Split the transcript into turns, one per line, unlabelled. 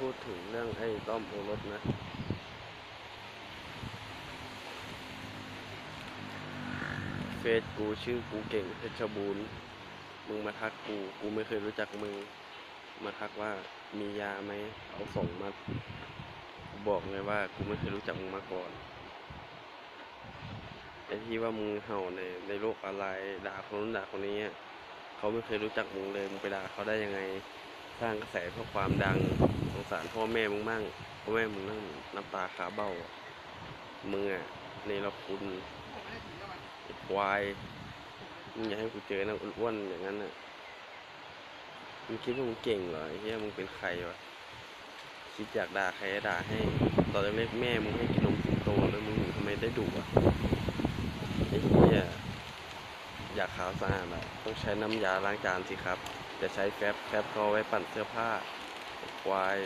พูดถึงเรื่องไอ้ต้อมโอรสนะเฟซกูชื่อกูเก่งเพชรบูรณ์มึงมาทักกู กูไม่เคยรู้จักมึง มาทักว่ามียาไหม เอาส่งมา บอกเลยว่ากูไม่เคยรู้จักมึงมาก่อนไอ้ที่ว่ามึงเห่าในในโลกออนไลน์ด่าคนนู้นด่าคนนี้เขาไม่เคยรู้จักมึงเลย มึงไปด่าเขาได้ยังไง สร้างกระแสเพื่อความดัง สารพ่อแม่มึงบ้างพ่อแม่มึงนั่งน้ำตาขาเบ้ามึงอะในละคุณควายมึงอยากให้กูเจอนะอ้วนๆอย่างนั้นอะมึงคิดว่ามึงเก่งเหรอเหี้ยมึงเป็นใครวะคิดอยากด่าใครด่าให้ตอนเล็กๆแม่มึงให้กินนมสิงโตแล้วมึงทำไมได้ดุอะไอ้เหี้ยอยากขาวสะอาดอะต้องใช้น้ำยาล้างจานสิครับจะใช้แฟบแฟบก็เอาไว้ปั่นเสื้อผ้าควาย